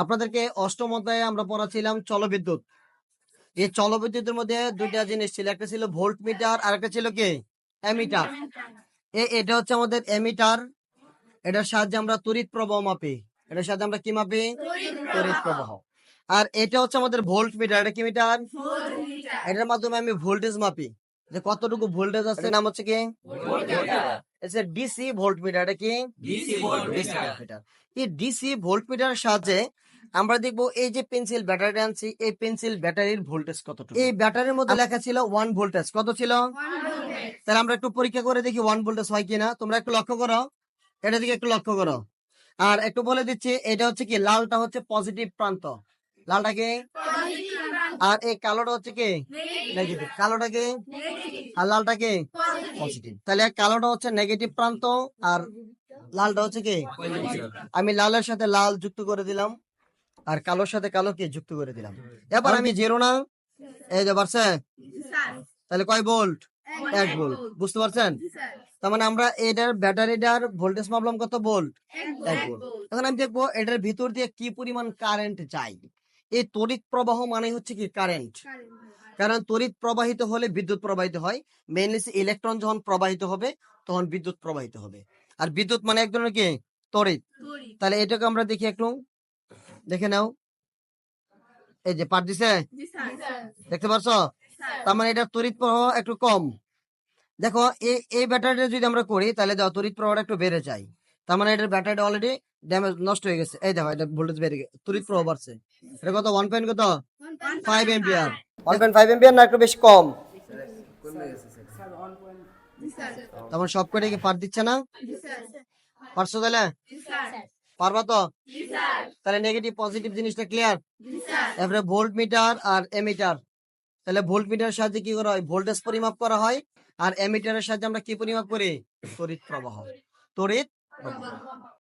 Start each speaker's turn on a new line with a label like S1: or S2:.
S1: আপনাদেরকে অষ্টম অধ্যায়ে আমরা পড়াছিলাম চলবিদ্যুৎ। এই চলবিদ্যুতের মধ্যে দুইটা জিনিস ছিল একটা ছিল ভোল্ট মিটার আর একটা ছিল কি? অ্যামিটার। এটা হচ্ছে আমাদের অ্যামিটার। এটার সাহায্যে আমরা তড়িৎ প্রবাহ মাপি। এটার সাহায্যে আমরা কি মাপি? তড়িৎ প্রবাহ। আর এটা হচ্ছে আমাদের ভোল্ট মিটার এটা কি মিটার? এটার মাধ্যমে আমি ভোল্টেজ মাপি। যে কতটুকু ভোল্টেজ আছে নাম হচ্ছে কি? ডিসি ভোল্ট মিটার এটা কি?
S2: DC volt
S1: DC voltmeter. এই ডিসি ভোল্টমিটার সাহায্যে আমরা দেখব এই যে পেন্সিল ব্যাটারি আনছি এই পেন্সিল ব্যাটারির ভোল্টেজ কতটুকু? এই ব্যাটারির মধ্যে লেখা ছিল ওয়ান ভোল্টেজ কত ছিল? তাহলে আমরা একটু পরীক্ষা করে দেখি ওয়ান ভোল্টেজ হয় কিনা। তোমরা একটু লক্ষ্য করো। এটা দিকে একটু লক্ষ্য করো। আর একটু বলে দিচ্ছি এটা হচ্ছে কি লালটা হচ্ছে পজিটিভ প্রান্ত। লালটা কি? আর এই কালোটা হচ্ছে কি? নেগেটিভ কালোটা কি? আর লালটা কি? পজিটিভ তাহলে কালোটা হচ্ছে নেগেটিভ প্রান্ত আর লালটা হচ্ছে কি? আমি লালের সাথে লাল যুক্ত করে দিলাম। আর কালোর সাথে কালো কি যুক্ত করে দিলাম। এবার আমি জিরো না? এই যে পারছে তাহলে কয় ভোল্ট? এক ভোল্ট। বুঝতে পারছেন? তার মানে আমরা এটার ব্যাটারিটার ভোল্টেজ মাপলাম কত ভোল্ট? এক ভোল্ট। এখন আমি দেখব এটার ভিতর দিয়ে কি পরিমাণ কারেন্ট যায়। এই তড়িৎ প্রবাহ মানে হচ্ছে কি কারেন্ট? কারণ তড়িৎ প্রবাহিত হলে বিদ্যুৎ প্রবাহিত হয়। মেইনলি ইলেকট্রন যখন প্রবাহিত হবে তখন বিদ্যুৎ প্রবাহিত হবে। আর বিদ্যুৎ মানে এক ধরনের কি? তড়িৎ। তাহলে এটাকে আমরা দেখি একটু। দেখে নাও। এই যে পার দিছে? দেখতে পারছ? তার মানে এটা তড়িৎ প্রবাহ একটু কম। দেখো এই এই ব্যাটারিটা যদি আমরা করি তাহলে দেখো তড়িৎ প্রবাহটা একটু বেড়ে যায়। তার মানে এটার ব্যাটারিটা অলরেডি ড্যামেজ নষ্ট হয়ে গেছে। এই দেখো এটা ভোল্টেজ বেড়ে গেছে। তড়িৎ প্রবাহ বাড়ছে। এটা কত? ওয়ান পয়েন্ট কত? Five ampere one point five ampere না একটু বেশি কম? তখন সব করে কি পার দিচ্ছে না পারছ তাহলে? পারবা তো? তাহলে নেগেটিভ পজিটিভ জিনিসটা ক্লিয়ার তারপরে ভোল্ট মিটার আর এমিটার তাহলে ভোল্ট মিটারের সাহায্যে কি করা হয়? ভোল্টেজ পরিমাপ করা হয়। আর এমিটারের সাহায্যে আমরা কি পরিমাপ করি? তড়িৎ প্রবাহ। তড়িৎ প্রবাহ।